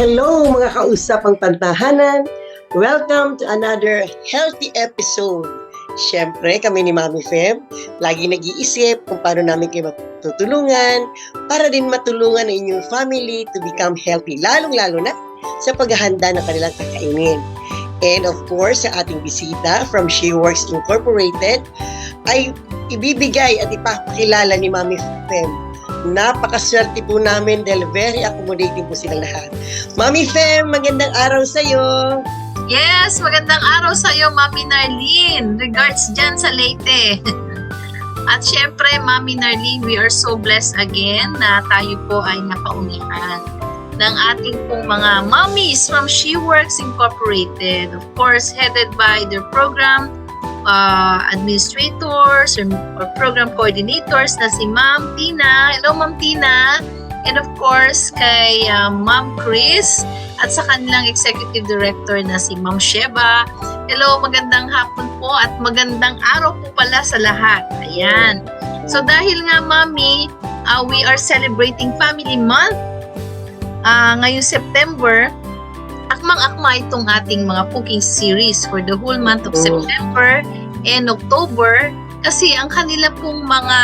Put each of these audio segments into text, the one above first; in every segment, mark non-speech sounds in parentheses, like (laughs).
Hello mga kausapang pantahanan! Welcome to another healthy episode. Siyempre, kami ni Mami Feb, lagi nag-iisip kung paano namin kayo matutulungan para din matulungan ang inyong family to become healthy, lalong-lalo na sa paghahanda ng kanilang kakainin. And of course, sa ating bisita from She Works Incorporated ay ibibigay at ipapakilala ni Mami Fem. Napakaswerte po namin dahil very accommodating po silang lahat. Mami Fem, magandang araw sa iyo. Yes, magandang araw sa iyo, Mami Narlene. Regards dyan sa Leyte. (laughs) At syempre, Mami Narlene, we are so blessed again na tayo po ay nakaunihan ng ating pong mga mommies from She Works Incorporated. Of course, headed by their program uh, administrators or, or program coordinators na si Ma'am Tina. Hello, Ma'am Tina. And of course, kay uh, Ma'am Chris at sa kanilang executive director na si Ma'am Sheba. Hello, magandang hapon po at magandang araw po pala sa lahat. Ayan. So dahil nga mami, uh, we are celebrating Family Month uh, ngayong September. Akmang-akma itong ating mga cooking series for the whole month of Oh. September and October. Kasi ang kanila pong mga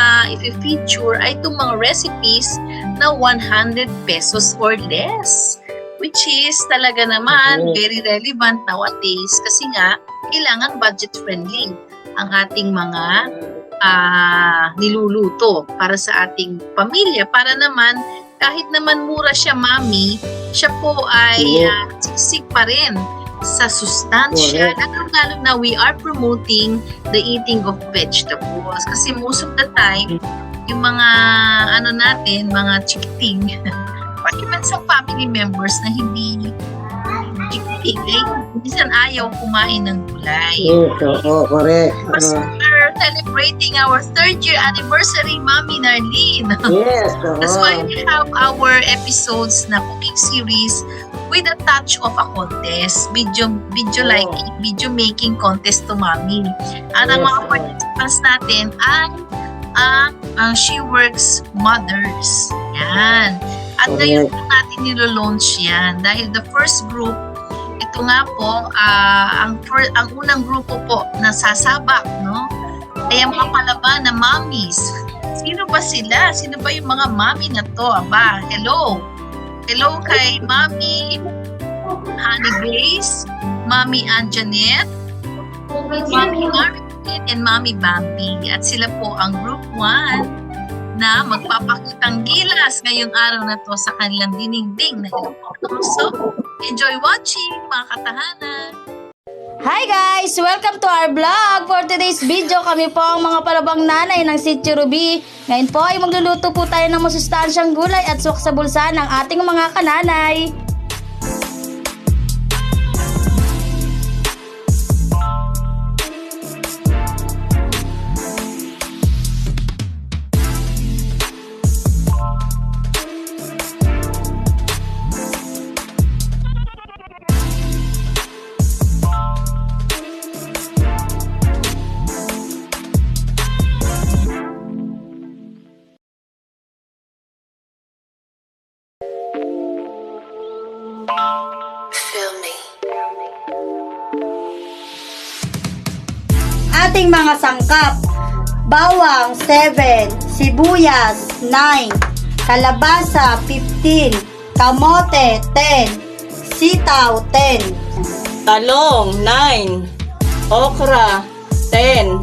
i-feature ay itong mga recipes na 100 pesos or less which is talaga naman very relevant nowadays kasi nga kailangan budget friendly ang ating mga ah, niluluto para sa ating pamilya. Para naman kahit naman mura siya mami siya po ay siksik pa rin sa sustansya. Lalo na we are promoting the eating of vegetables. Kasi most of the time yung mga ano natin mga chikiting or even sa family members na hindi ay minsan ayaw kumain ng gulay oo, correct. Mas Oo. we're celebrating our third year anniversary, Mami Narlene. yes, oo. That's why we have our episodes na cooking series with a touch of a contest. Video, video Oh. liking, video making contest to Mami. At ang Yes, mga oo. participants natin ay ang ang She Works Mothers. Yan. At ngayon natin nilo-launch yan dahil the first group ito nga po, ah, ang, fir- ang unang grupo po na sasabak, no? Ay ang mga na mommies. Sino ba sila? Sino ba yung mga mommy na to? Aba, hello. Hello kay Mommy Honey Grace, Mommy Anjanette, Mommy Marvin, and Mommy Bambi. At sila po ang group 1 na magpapakitang gilas ngayong araw na to sa kanilang dinigding na ilang So, enjoy watching mga katahanan! Hi guys! Welcome to our vlog! For today's video, kami po ang mga palabang nanay ng Sitio Ruby. Ngayon po ay magluluto po tayo ng masustansyang gulay at suwak sa bulsa ng ating mga kananay. Ating mga sangkap. Bawang 7, sibuyas 9, kalabasa 15, kamote 10, sitaw 10. Talong, 9. Okra, 10.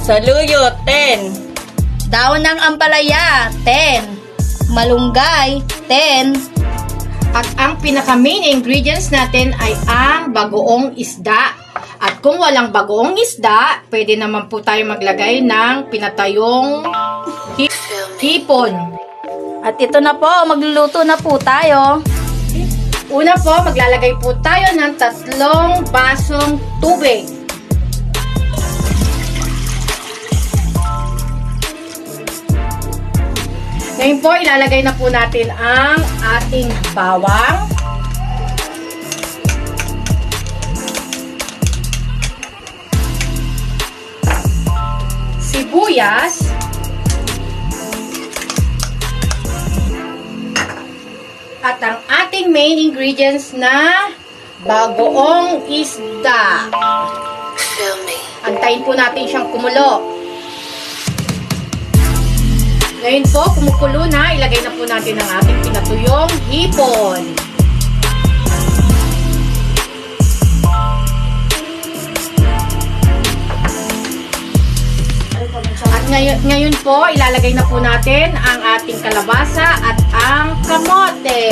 Saluyot, 10. Daon ng ampalaya, 10. Malunggay, 10. At ang pinaka main ingredients natin ay ang bagoong isda. At kung walang bagoong isda, pwede naman po tayo maglagay ng pinatayong hip- hipon. At ito na po, magluluto na po tayo. Una po, maglalagay po tayo ng tatlong basong tubig. Ngayon po, ilalagay na po natin ang ating bawang. Sibuyas. At ang ating main ingredients na bagoong isda. Antayin po natin siyang kumulo. Ngayon po, kumukulo na, ilagay na po natin ang ating pinatuyong hipon. Ngayon, ngayon po, ilalagay na po natin ang ating kalabasa at ang kamote.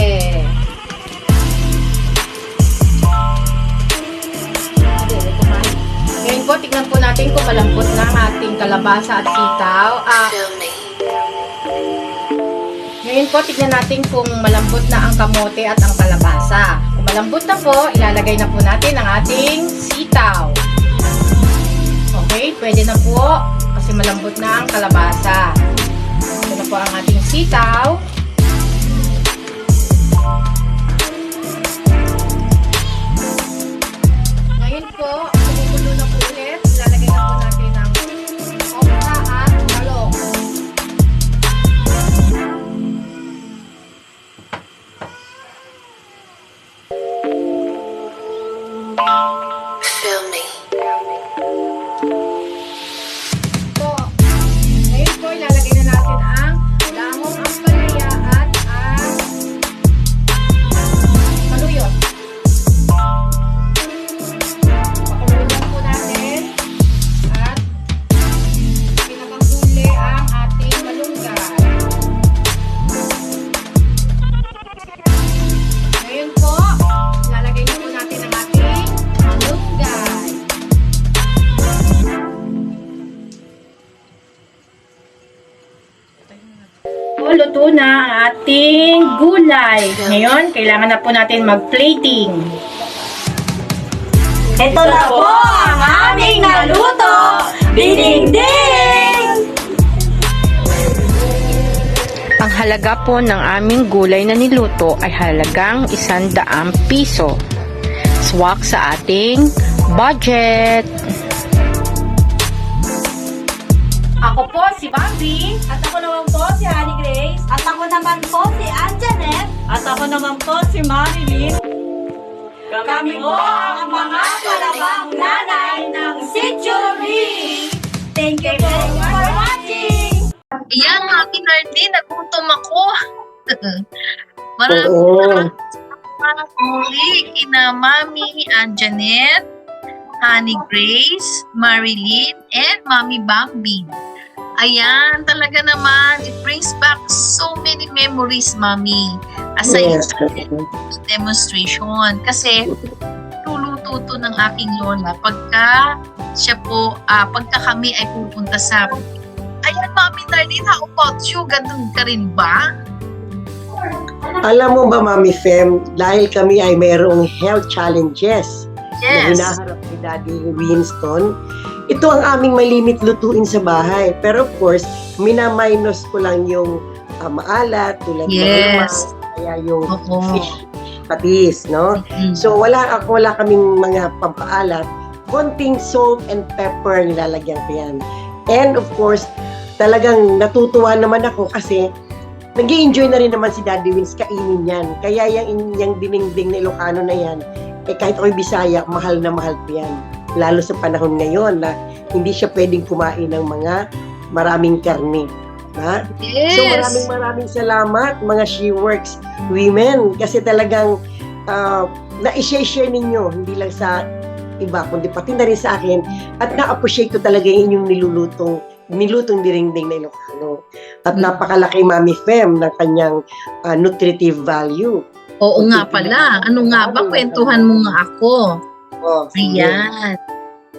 Ngayon po, tignan po natin kung malambot na ang ating kalabasa at sitaw. Ah, ngayon po, tignan natin kung malambot na ang kamote at ang kalabasa. Kung malambot na po, ilalagay na po natin ang ating sitaw. Okay, pwede na po kasi malambot na ang kalabasa. Ito na po ang ating sitaw. Gulay. Ngayon, kailangan na po natin mag-plating. Ito na po ang aming naluto! Ding-ding! Ang halaga po ng aming gulay na niluto ay halagang isandaang piso. Swak sa ating budget. Ako po si Bambi. At ako naman po si Honey Grace. At ako naman po si Anjanet. At ako naman po si Marilyn. Kami po ang mga kalabang nanay ng Situri. Thank you po for watching. Ayan, Mami Nardine, nagutom ako. (laughs) Maraming Oo. salamat muli kina Mami Anjanet, Honey Grace, Marilyn, and Mami Bambi. Ayan, talaga naman, it brings back so many memories, Mami. Aside Yes. demonstration. Kasi, luluto to ng aking lola pagka siya po, ah, pagka kami ay pupunta sa Ayan, Mami Nardine, how about you? Ganun ka rin ba? Alam mo ba, Mami Fem, dahil kami ay mayroong health challenges na Yes. hinaharap ni Daddy Winston, ito ang aming malimit lutuin sa bahay. Pero of course, minaminus ko lang yung ah, maalat, tulad ng Yes. lemon, kaya yung Oo. fish patis, no? Mm. So wala ako wala kaming mga pampaalat. Konting salt and pepper nilalagyan ko yan. And of course, talagang natutuwa naman ako kasi nag enjoy na rin naman si Daddy Wins kainin yan. Kaya yung, yung dinengdeng na Ilocano na yan, eh kahit ako'y Bisaya, mahal na mahal ko yan. Lalo sa panahon ngayon na hindi siya pwedeng kumain ng mga maraming karne. Ha? Yes. So maraming maraming salamat mga She Works women kasi talagang uh, na-share ninyo hindi lang sa iba kundi pati na rin sa akin at na-appreciate ko talaga yung inyong nilulutong nilutong dirinding na Ilocano. At Mm. napakalaki Mami Fem ng kanyang ah, nutritive value. Oo nga pala. Ano nga ba? Kwentuhan mo nga ako. Oh, sige. Ayan.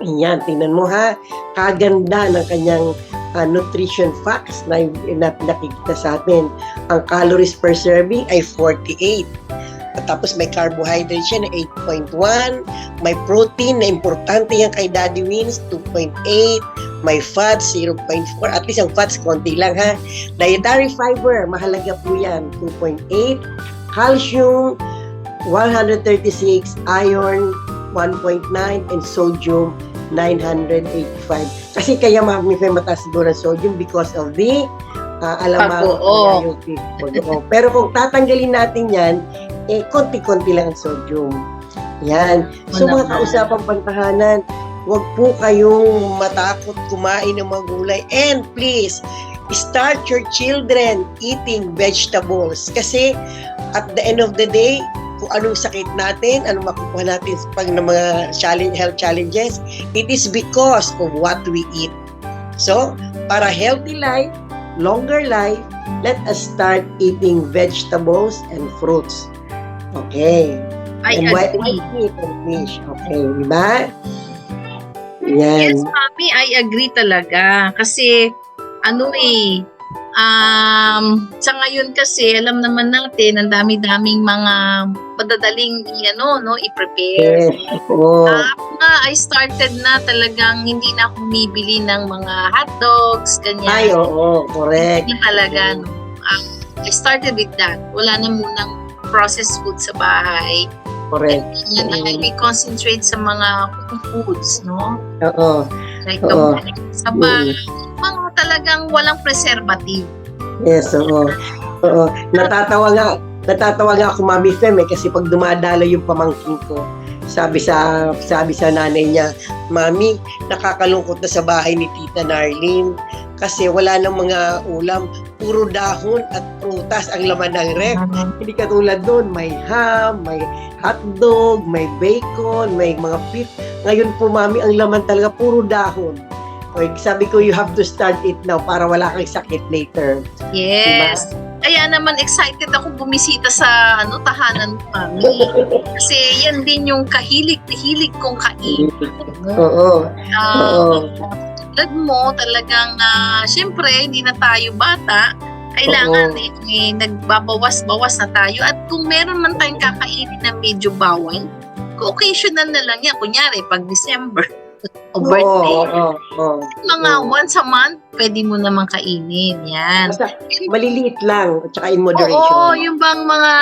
Ayan, tingnan mo ha. Kaganda ng kanyang ah, nutrition facts na, na nakikita sa atin. Ang calories per serving ay 48. At tapos may carbohydrate siya na 8.1. May protein na importante yan kay Daddy Wins, 2.8. May fats, 0.4. At least ang fats, konti lang ha. Dietary fiber, mahalaga po yan, 2.8. Calcium, 136. Iron, 1.9. And sodium, 985. Kasi kaya may mataas siguro ang sodium because of the ah, alamang yung bagoong. Pero kung tatanggalin natin yan, eh, konti-konti lang ang sodium. Yan. So, mga kausapang pantahanan, huwag po kayong matakot kumain ng mga gulay. And please, start your children eating vegetables. Kasi, at the end of the day, kung anong sakit natin, anong makukuha natin pag ng mga challenge, health challenges, it is because of what we eat. So, para healthy life, longer life, let us start eating vegetables and fruits. Okay. I and agree. white meat and fish. Okay, di ba? Yan. Yes, mami, I agree talaga. Kasi, ano eh, um, sa ngayon kasi, alam naman natin, ang dami-daming mga madadaling ano, no, i-prepare. Yes. Ah, nga, I started na talagang hindi na ako bumibili ng mga hotdogs, ganyan. Ay, oo, correct. Hindi talaga, no. Ah, I started with that. Wala na munang processed food sa bahay. Correct. Yan na Mm. we concentrate sa mga foods, no? Oo. Like Oo. the saba, mga talagang walang preservative. Yes, oo. Oo. Natatawa nga, natatawa nga ako Mami Fem eh, kasi pag dumadalo yung pamangkin ko, sabi sa sabi sa nanay niya, Mami, nakakalungkot na sa bahay ni Tita Narlene kasi wala nang mga ulam, puro dahon at prutas ang laman ng ref. Hindi katulad doon, may ham, may hotdog, may bacon, may mga beef. Ngayon po, Mami, ang laman talaga puro dahon. Okay, sabi ko, you have to start it now para wala kang sakit later. Yes. Kaya naman excited ako bumisita sa ano tahanan mami. (laughs) Kasi yan din yung kahilig-hilig kong kain. (laughs) Oo. Ah, Oo. tulad mo, talagang, ah, syempre, hindi na tayo bata. Kailangan eh, eh, nagbabawas-bawas na tayo. At kung meron man tayong kakainin na medyo bawal, occasional na lang yan. Kunyari, pag December o birthday, Oo, oo, oo. mga Oo. once a month, pwede mo naman kainin. Yan. Basta maliliit lang at saka in moderation. Oo, yung bang mga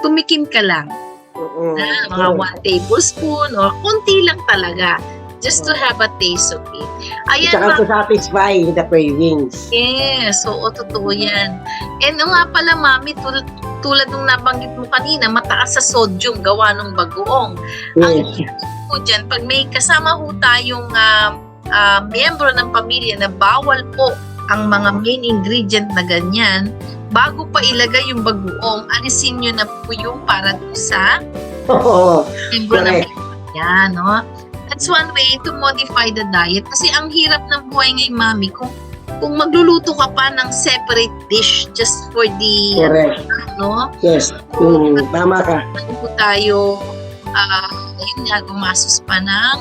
tumikim ka lang. Oo. Ah, mga Oo. one tablespoon or konti lang talaga. Just to have a taste of it. At Ayan, saka mga to satisfy the cravings. Yes, oo, totoo yan. And o nga pala, mami, tul- tulad nung nabanggit mo kanina, mataas sa sodium gawa ng bagoong. Ang Yes. Po dyan, pag may kasama ho tayong ah, ah, miyembro ng pamilya na bawal po ang mga main ingredient na ganyan, bago pa ilagay yung bagoong, alisin nyo na po yung para doon sa Oo. miyembro ng Correct. pamilya, no? That's one way to modify the diet. Kasi ang hirap ng buhay ngayon, mami, kung kung magluluto ka pa ng separate dish just for the, Correct. no? Yes. Mm, tama ka. Ano po tayo, ah, yun nga, gumasos pa ng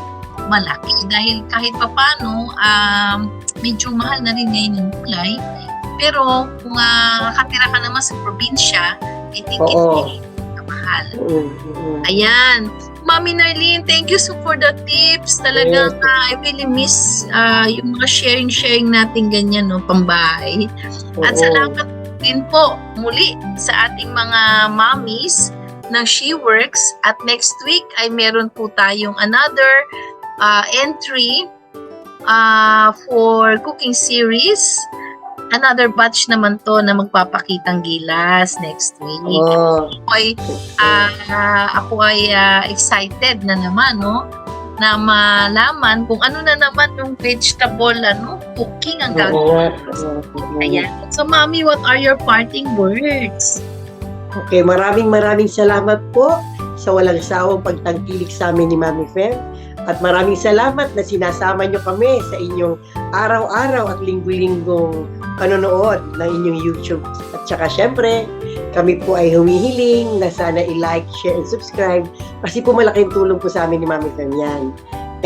malaki. Dahil kahit pa paano, um, medyo mahal na rin ngayon yung gulay. Pero kung ah, nakatira ka naman sa probinsya, I think Oo. it's mahal. Mm, mm. Ayan. Mami Narlene, thank you so for the tips. Talagang Yes. ah, I really miss ah, yung mga sharing-sharing natin ganyan, no, pambahay. At Oo. salamat din po muli sa ating mga mommies ng She Works. At next week ay meron po tayong another ah, entry ah, for cooking series. Another batch naman to na magpapakitang gilas next week Oo. ako ay, ah, ako ay ah, excited na naman, no? Na malaman kung ano na naman yung vegetable, ano, cooking ang gagawin. Ayan. So, Mami, what are your parting words? Okay, maraming maraming salamat po sa walang sawang pagtangkilik sa amin ni Mami Fem. At maraming salamat na sinasama nyo kami sa inyong araw-araw at linggo-linggong panonood ng inyong YouTube. At saka syempre, kami po ay humihiling na sana i-like, share, and subscribe kasi po malaking tulong po sa amin ni Mami Fem yan.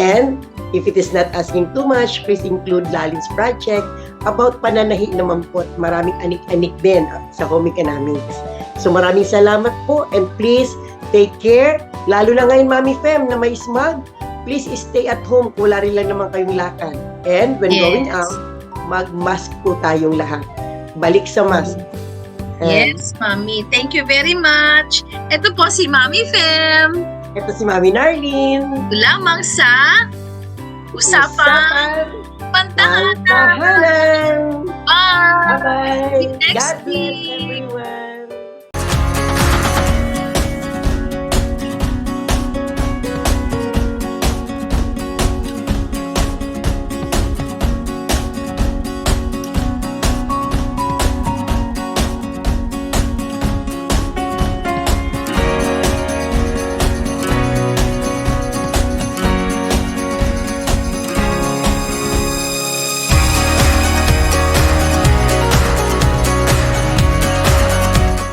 And if it is not asking too much, please include Lalin's project about pananahi naman po at maraming anik-anik din sa home economics. So maraming salamat po and please take care. Lalo na ngayon Mami Fem na may smog, please stay at home kung wala rin lang naman kayong lakad. And when Yes. going out, mag-mask po tayong lahat. Balik sa mask. And Yes, Mami. Thank you very much. Ito po si Mami Fem. Ito si Mami Narlene. Lamang sa Usapang Pantahanan. Pantahanan. Bye! Bye! Bye-bye. Next God bless everyone.